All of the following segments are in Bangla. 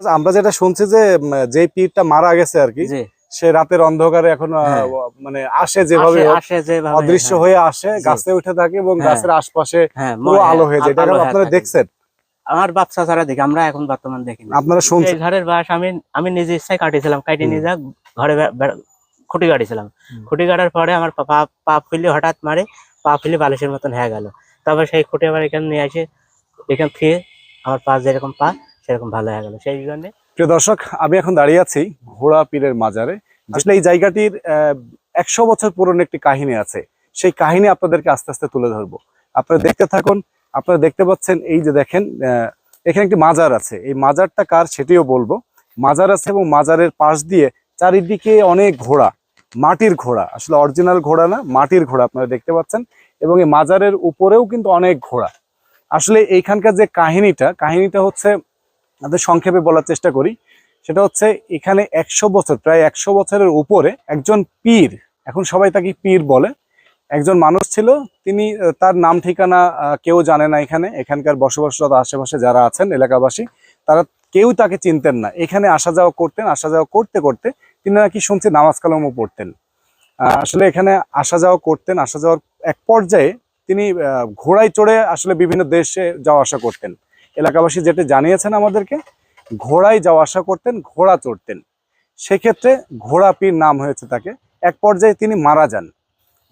আমরা যেটা শুনছি যে যে পীরটা মারা গেছে আর কি সে রাতের অন্ধকারে এখন হ্যাঁ। মানে আসে যেভাবে অদৃশ্য হ্যাঁ। হয়ে আসে গাছে উঠে থাকে এবং হ্যাঁ। গাছের আশপাশে পুরো আলো হয়ে যায়। এটা আপনারা দেখছেন? আমার বাচ্চা ছাড়া দেখি আমরা এখন বর্তমান দেখি। আপনারা শুনছেন? ঘরের বাস আমি আমি নিজে ইচ্ছায় কাটিয়েছিলাম কাটিয়ে নিয়ে যা ঘরে খুঁটি কাটিয়েছিলাম। খুঁটি কাটার পরে আমার পা- পা পা ফেলে হঠাৎ মারে পা ফেলে বালিশের মতন হয়ে গেল। তারপর সেই খুঁটি আবার এখানে নিয়ে আসে এখান থেকে আমার পা যেরকম পা সেরকম ভালো হয়ে গেল। সেই জন্য প্রিয় দর্শক, আমি এখন দাঁড়িয়ে আছি ঘোড়া পীরের মাজারে। আসলে এই জায়গাটির একশো বছর পুরনো একটি কাহিনী আছে। সেই কাহিনী আপনাদেরকে আস্তে আস্তে তুলে ধরবো। আপনারা দেখতে থাকুন, আপনারা দেখতে পাচ্ছেন এই যে দেখেন এখানে একটি মাজার আছে। এই মাজারটা কার সেটিও বলব। মাজার আছে এবং মাজারের পাশ দিয়ে চারিদিকে অনেক ঘোড়া, মাটির ঘোড়া। আসলে অরিজিনাল ঘোড়া না, মাটির ঘোড়া আপনারা দেখতে পাচ্ছেন। এবং এই মাজারের উপরেও কিন্তু অনেক ঘোড়া। আসলে এইখানকার যে কাহিনীটা কাহিনীটা হচ্ছে আপনাদের সংক্ষেপে বলার চেষ্টা করি। সেটা হচ্ছে এখানে একশো বছর, প্রায় একশো বছরের উপরে একজন পীর, এখন সবাই তাকে পীর বলে, একজন মানুষ ছিল। তিনি তার নাম ঠিকানা কেউ জানে না এখানে। এখানকার বসবাসরত আশেপাশে যারা আছেন, এলাকাবাসী, তারা কেউ তাকে চিনতেন না। এখানে আসা যাওয়া করতেন, আসা যাওয়া করতে করতে তিনি নাকি শুনছি নামাজ কালামও পড়তেন। আসলে এখানে আসা যাওয়া করতেন, আসা যাওয়ার এক পর্যায়ে তিনি ঘোড়ায় চড়ে আসলে বিভিন্ন দেশে যাওয়া আসা করতেন। এলাকাবাসী যেটা জানিয়েছেন আমাদেরকে, ঘোড়ায় যাওয়া আসা করতেন ঘোড়া চড়তেন। সেক্ষেত্রে ঘোড়া পীর নাম হয়েছে তাকে। এক পর্যায়ে তিনি মারা যান।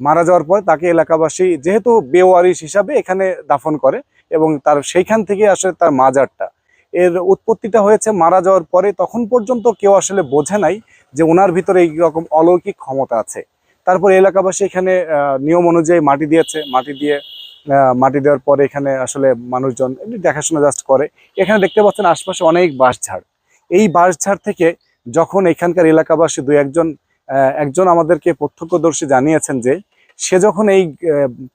মারা যাওয়ার পর তাকে এলাকাবাসী যেহেতু বেওয়ারিশ হিসাবে এখানে দাফন করে এবং তার সেইখান থেকে আসলে তার মাজারটা। এর উৎপত্তিটা হয়েছে মারা যাওয়ার পরে, তখন পর্যন্ত কেউ আসলে বোঝে নাই যে ওনার ভিতরে এই রকম অলৌকিক ক্ষমতা আছে। তারপর এলাকাবাসী এখানে নিয়ম অনুযায়ী মাটি দিয়েছে। মাটি দিয়ে মাটি দেওয়ার পরে এখানে আসলে মানুষজন এমনি দেখাশোনা জাস্ট করে। এখানে দেখতে পাচ্ছেন আশপাশে অনেক বাঁশঝাড়। এই বাঁশঝাড় থেকে যখন এখানকার এলাকাবাসী দু একজন একজন আমাদেরকে প্রত্যক্ষদর্শী জানিয়েছেন যে, সে যখন এই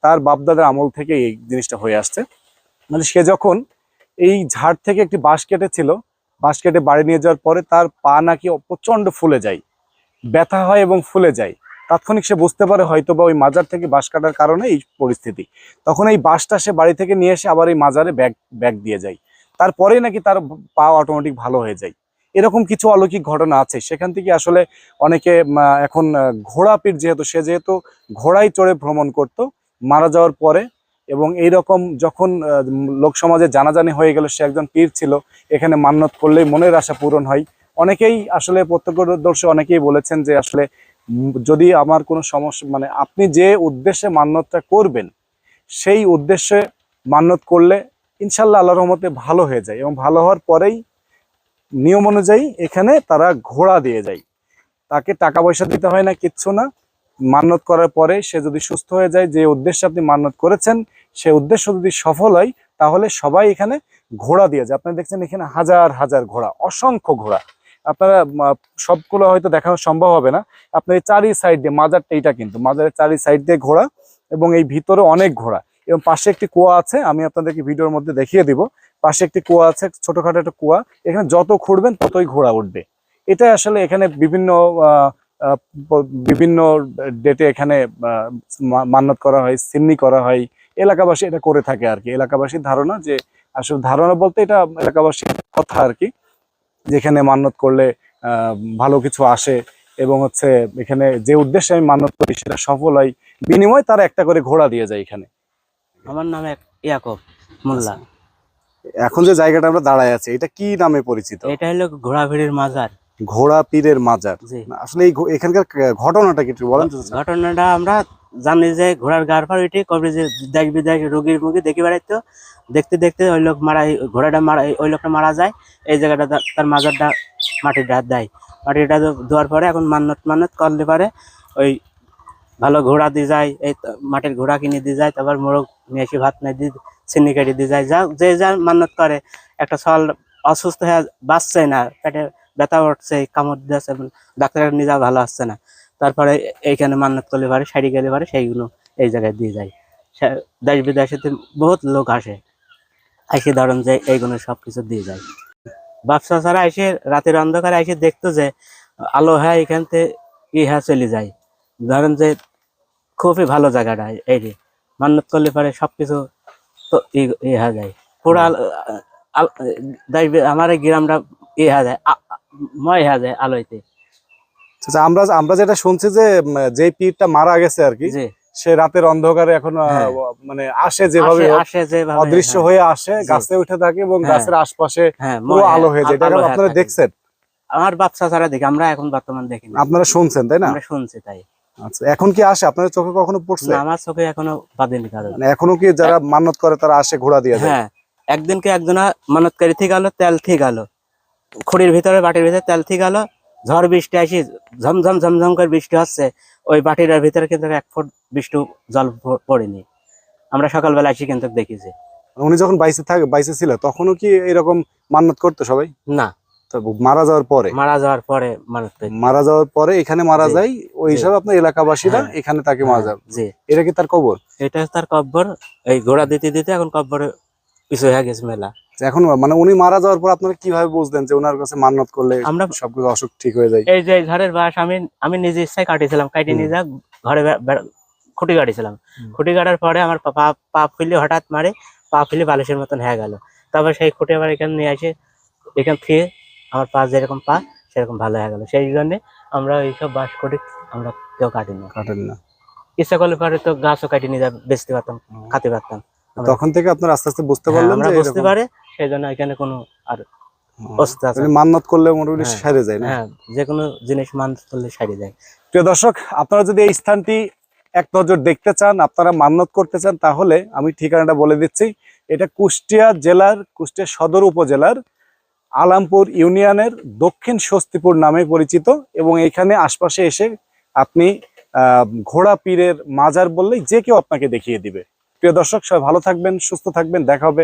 তার বাপদাদার আমল থেকে এই জিনিসটা হয়ে আসছে। মানে সে যখন এই ঝাড় থেকে একটি বাঁশ কেটেছিল, বাঁশ কেটে বাড়ি নিয়ে যাওয়ার পরে তার পা নাকি প্রচণ্ড ফুলে যায়। ব্যথা হয় এবং ফুলে যায়। তাৎক্ষণিক সে বুঝতে পারে হয়তো বা ওই মাজার থেকে বাঁশ কাটার কারণে এই পরিস্থিতি। তখন এই বাঁশটা সে বাড়ি থেকে নিয়ে এসে আবার এই মাজারে ব্যাগ ব্যাগ দিয়ে যায়। তারপরেই নাকি তার পা অটোমেটিক ভালো হয়ে যায়। এরকম কিছু অলৌকিক ঘটনা আছে। সেখান থেকে আসলে অনেকে এখন ঘোড়া পীর যেহেতু, সে যেহেতু ঘোড়ায় চড়ে ভ্রমণ করত, মারা যাওয়ার পরে এবং এই রকম যখন লোক সমাজে জানাজানি হয়ে গেল, সে একজন পীর ছিল, এখানে মান্যত করলেই মনের আশা পূরণ হয়। অনেকেই আসলে প্রত্যক্ষদর্শী অনেকেই বলেছেন যে আসলে যদি আমার কোনো সমস্যা মানে আপনি যে উদ্দেশ্যে মান্যতটা করবেন, সেই উদ্দেশ্যে মান্যত করলে ইনশাল্লাহ আল্লাহ রহমতে ভালো হয়ে যায় এবং ভালো হওয়ার পরেই নিয়ম অনুযায়ী এখানে তারা ঘোড়া দিয়ে যায়। তাকে টাকা পয়সা দিতে হয় না, কিচ্ছু না। মান্যত করার পরে সে যদি সুস্থ হয়ে যায়, যে উদ্দেশ্যে আপনি মান্যত করেছেন, সে উদ্দেশ্য যদি সফল হয়, তাহলে সবাই এখানে ঘোড়া দিয়ে যায়। আপনি দেখছেন এখানে হাজার হাজার ঘোড়া, অসংখ্য ঘোড়া। আপনারা সবগুলো হয়তো দেখানো সম্ভব হবে না। আপনার এই চারি সাইড দিয়ে মাজারটা এইটা কিন্তু মাজারের চারি সাইড দিয়ে ঘোড়া এবং এই ভিতরে অনেক ঘোড়া এবং পাশে একটি কুয়া আছে আমি আপনাদেরকে ভিডিওর মধ্যে দেখিয়ে দিব। পাশে একটি কুয়া আছে ছোটখাটো একটা কুয়া। এখানে যত খুঁড়বেন ততই ঘোড়া উঠবে। এটা আসলে এখানে বিভিন্ন বিভিন্ন ডেটে এখানে আহ, মা- মান্যত করা হয় সিন্নি করা হয়। এলাকাবাসী এটা করে থাকে আর কি। এলাকাবাসীর ধারণা যে আসলে ধারণা বলতে এটা এলাকাবাসীর কথা আর কি। যেখানে মান্যত করলে ভালো কিছু আসে এবং হচ্ছে এখানে যে উদ্দেশ্যে আমি মান্যত করি সেটা সফল হয় বিনিময়ে তারা একটা করে ঘোড়া দিয়ে যায় এখানে। আমার নাম ইয়াকব মোল্লা। এখন যে জায়গাটা আমরা দাঁড়ায় আছি এটা কি নামে পরিচিত? এটা হলো ঘোড়াভিড়ির মাজার। ঘোড়া পীরের মাজার আসলে এই এখানকার ঘটনাটা কি বলেন ঘটনাটা আমরা জানি যে ঘোড়ার গাড় পার উঠে কবে যে দেশ বিদেশ রোগীর মুখে দেখে বেড়াইতো। দেখতে দেখতে ওই লোক মারা ঘোড়াটা মারা ওই লোকটা মারা যায়, এই জায়গাটা তার- মাজারটা মাটির ডাত দেয়। মাটিটা দেওয়ার পরে এখন মান্নত মান্নত করলে পারে ওই ভালো ঘোড়া দিয়ে যায়, এই মাটির ঘোড়া কিনে দিয়ে যায়, তারপর মোরগ নিয়ে এসে ভাত নিয়ে দিয়ে চিনি কেটে দিয়ে যায়। যা, যে যা মান্নত করে, একটা সল অসুস্থ হয়ে বাঁচছে না, পেটে ব্যথা উঠছে কামড় দিয়েছে ডাক্তারের নিজা ভালো আসছে না। তারপরে এইখানে মান্নত করলে পারে সাইডে গেলে পারে, সেইগুলো এই জায়গায় দিয়ে যায়। দেশ বিদেশেতে বহুত লোক আসে। এসে ধরেন যে এইগুলো সব কিছু দিয়ে যায়। ব্যবসা ছাড়া এসে রাতের অন্ধকারে এসে দেখতো যে আলো হ্যাঁ এখান থেকে ই হ্যাঁ চলে যায়। ধরেন যে খুবই ভালো জায়গাটা এই যে মান্নত করলে পারে সবকিছু তো ই হয়ে যায়। পুরা আল- আমার এই গ্রামটা ই হয়ে যায় ময় হয়ে যায় আলোইতে। আচ্ছা আমরা আমরা যেটা শুনছি যে যে পীরটা মারা গেছে আর কি সে রাতের অন্ধকারে এখন হ্যাঁ। মানে আসে যেভাবে অদৃশ্য হ্যাঁ। হয়ে আসে। গাছে উঠে থাকে এবং হ্যাঁ। গাছের আশপাশে পুরো আলো হয়ে যায়। এটা আপনারা দেখছেন? আমার বাচ্চা ছাড়া দেখি আমরা এখন বর্তমান দেখি আপনারা শুনছেন তাই না? আমরা শুনছি তাই। আচ্ছা এখন কি আসে? আপনাদের চোখে কখনো পড়ছে? না, আমার চোখে এখনও বাদিনি কারণ মানে এখনও কি যারা মানত করে তারা আসে ঘোড়া দিয়ে হ্যাঁ একদিনকে একজনা মানতকারী থেকে গেল তেল থেকে গেল খড়ির ভিতরে বাটির ভিতরে তেল থেকে গেল ঝড় বৃষ্টি আসি ঝমঝম ঝমঝম করে বৃষ্টি হচ্ছে। ওই বাটিটার ভিতরে কিন্তু এক ফুট বৃষ্টি জল পড়েনি। আমরা সকালবেলা এসে কিন্তু দেখেছি উনি যখন বাইসে থাকে বাইসে ছিল তখনও কি এরকম মান্নত করতো সবাই? না। মারা যাওয়ার পরে? মারা যাওয়ার পরে মারা যাওয়ার পরে এখানে মারা যায় ওই হিসাবে আপনার এলাকাবাসীরা হ্যাঁ। এখানে তাকে মারা যাবে। জি। এটা কি তার কবর? এটা তার কব্বর এই ঘোড়া দিতে দিতে এখন কব্বরে পিছু হয়ে গেছে মেলা। এখন মানে উনি মারা যাওয়ার পর আপনারা কীভাবে বুঝলেন যে ওনার কাছে মান্নত করলে আমরা সবকিছু অসুখ ঠিক হয়ে যায়? এই যে ঝড়ের বাস আমি আমি নিজে ইচ্ছায় কাটিয়েছিলাম কাটিয়ে নিয়ে যা ঘরে খুঁটি কাটিয়েছিলাম খুঁটি কাটার পরে আমার পা- পা ফুলে হঠাৎ মারে পা ফুলে বালিশের মতন হয়ে গেল। তারপর সেই খুঁটি আবার এখানে নিয়ে আসে এখান থেকে আমার পা যেরকম পা সেরকম ভালো হয়ে গেল। সেই জন্য আমরা এইসব বাস করি আমরা কেউ কাটি না কাটেন না। ইচ্ছা করলে পরে তো গাছও কাটি নিয়ে যা বেচতে পারতাম খাতে পারতাম। তখন থেকে আপনার আস্তে আস্তে বুঝতে পারলাম পারলেন আমরা বুঝতে পারে সেই জন্য এখানে কোনো আর মানে মান্নত করলে মোটামুটি হ্যাঁ। যায় না? হ্যাঁ যে কোনো জিনিস করলে সারিয়ে যায়। প্রিয় দর্শক আপনারা যদি এই স্থানটি এক নজর দেখতে চান আপনারা মান্নত করতে চান তাহলে আমি ঠিকানাটা বলে দিচ্ছি। এটা কুষ্টিয়া জেলার কুষ্টিয়া সদর উপজেলার আলামপুর ইউনিয়নের দক্ষিণ স্বস্তিপুর নামে পরিচিত এবং এখানে আশপাশে এসে আপনি আহ, ঘোড়া পীরের মাজার বললেই যে কেউ আপনাকে দেখিয়ে দিবে। প্রিয় দর্শক সবাই ভালো থাকবেন সুস্থ থাকবেন দেখা হবে